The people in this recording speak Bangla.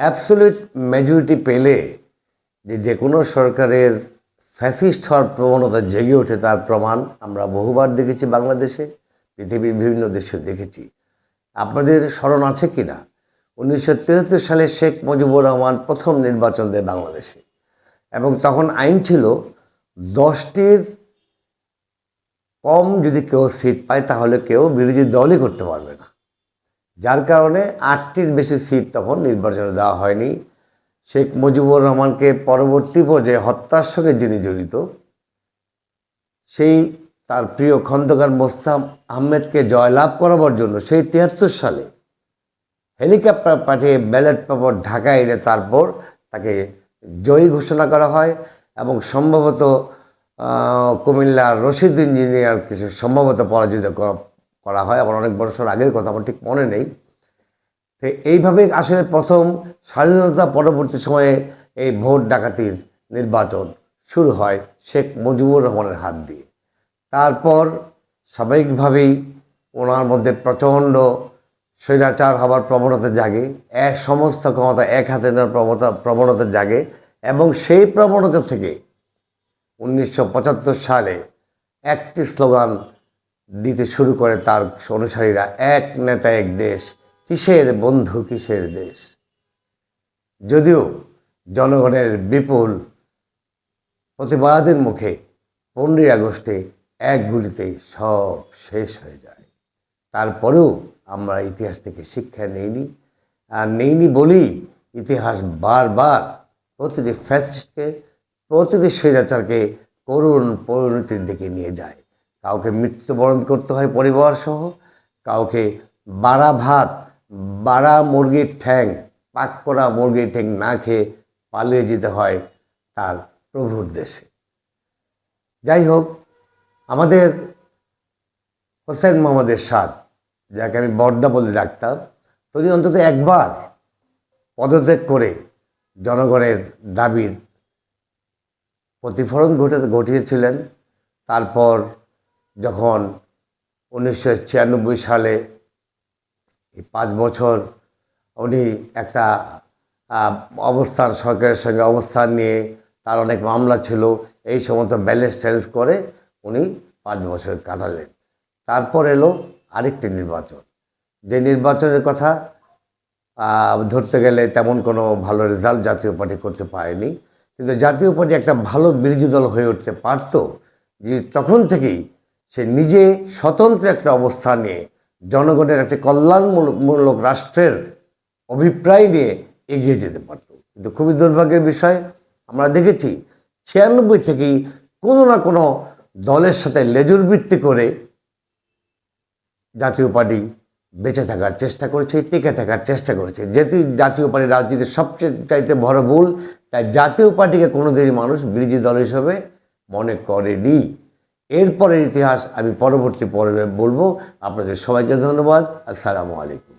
অ্যাবসোলিউট মেজরিটি পেলে যে যে কোনো সরকারের ফ্যাসিস্ট হওয়ার প্রবণতা জেগে ওঠে তার প্রমাণ আমরা বহুবার দেখেছি বাংলাদেশে, পৃথিবীর বিভিন্ন দেশে দেখেছি। আপনাদের স্মরণ আছে কি না উনিশশো তেহাত্তর সালে শেখ মুজিবুর রহমান প্রথম নির্বাচন দেয় বাংলাদেশে এবং তখন আইন ছিল দশটির কম যদি কেউ সিট পায় তাহলে কেউ বিরোধী দলই করতে পারবে না। যার কারণে আটটির বেশি সিট তখন নির্বাচনে দেওয়া হয়নি। শেখ মুজিবুর রহমানকে পরবর্তী পর্যায়ে হত্যার সঙ্গে যিনি জড়িত, সেই তার প্রিয় খন্দকার মোস্তাম আহমেদকে জয়লাভ করাবার জন্য সেই তিয়াত্তর সালে হেলিকপ্টার পাঠিয়ে ব্যালট পেপার ঢাকায় এনে তারপর তাকে জয়ী ঘোষণা করা হয় এবং সম্ভবত কুমিল্লার রশিদ ইঞ্জিনিয়ার কিছু সম্ভবত পরাজিত করা হয় আমার অনেক বছর আগের কথা, আমার ঠিক মনে নেই। তো এইভাবে আসলে প্রথম স্বাধীনতা পরবর্তী সময়ে এই ভোট ডাকাতির নির্বাচন শুরু হয় শেখ মুজিবুর রহমানের হাত দিয়ে। তারপর স্বাভাবিকভাবেই ওনার মধ্যে প্রচণ্ড স্বৈরাচার হবার প্রবণতা জাগে, এক সমস্ত ক্ষমতা এক হাতে নেওয়ার প্রবণতা প্রবণতা জাগে এবং সেই প্রবণতা থেকে উনিশশো পঁচাত্তর সালে একটি স্লোগান দিতে শুরু করে তার অনুসারীরা, এক নেতা, এক দেশ। কিসের বন্ধু, কিসের দেশ? যদিও জনগণের বিপুল প্রতিবাদের মুখে পনেরোই আগস্টে এক গুলিতেই সব শেষ হয়ে যায়। তারপরেও আমরা ইতিহাস থেকে শিক্ষা নেইনি। আর নেইনি বলেই ইতিহাস বারবার প্রতিটি ফ্যাসিস্টকে, প্রতিটি স্বৈরাচারকে করুণ পরিণতির দিকে নিয়ে যায়। কাউকে মৃত্যুবরণ করতে হয় পরিবার সহ কাউকে বাড়া ভাত, বাড়া মুরগির ঠ্যাং, পাক করা মুরগির ঠ্যাং না খেয়ে পালিয়ে যেতে হয় তার প্রভুর দেশে। যাই হোক, আমাদের হোসেন মোহাম্মদের সাদ যাকে আমি বর্দা বলে ডাকতাম, তিনি অন্তত একবার পদত্যাগ করে জনগণের দাবির প্রতিফলন ঘটে, ঘটিয়েছিলেন। তারপর যখন উনিশশো ছিয়ানব্বই সালে পাঁচ বছর উনি একটা অবস্থান, সরকারের সঙ্গে অবস্থান নিয়ে তার অনেক মামলা ছিল, এই সমস্ত ব্যালেন্স ট্যালেন্স করে উনি পাঁচ বছর কাটালেন। তারপর এলো আরেকটি নির্বাচন। যে নির্বাচনের কথা ধরতে গেলে তেমন কোনো ভালো রেজাল্ট জাতীয় পার্টি করতে পারেনি। কিন্তু জাতীয় পার্টি একটা ভালো বিরোধী দল হয়ে উঠতে পারত, যে তখন থেকেই সে নিজে স্বতন্ত্র একটা অবস্থা নিয়ে, জনগণের একটা কল্যাণমূলক রাষ্ট্রের অভিপ্রায় নিয়ে এগিয়ে যেতে পারত। কিন্তু খুবই দুর্ভাগ্যের বিষয়, আমরা দেখেছি ছিয়ানব্বই থেকেই কোনো না কোনো দলের সাথে লেজুর বৃত্তি করে জাতীয় পার্টি বেঁচে থাকার চেষ্টা করেছে, টিকে থাকার চেষ্টা করেছে। যেটি জাতীয় পার্টি রাজনীতির সবচেয়ে চাইতে বড় ভুল, তাই জাতীয় পার্টিকে কোনোদিনই মানুষ বিরোধী দল হিসেবে মনে করেনি। এরপরের ইতিহাস আমি পরবর্তী পর্বে বলব। আপনাদের সবাইকে ধন্যবাদ। আসসালামু আলাইকুম।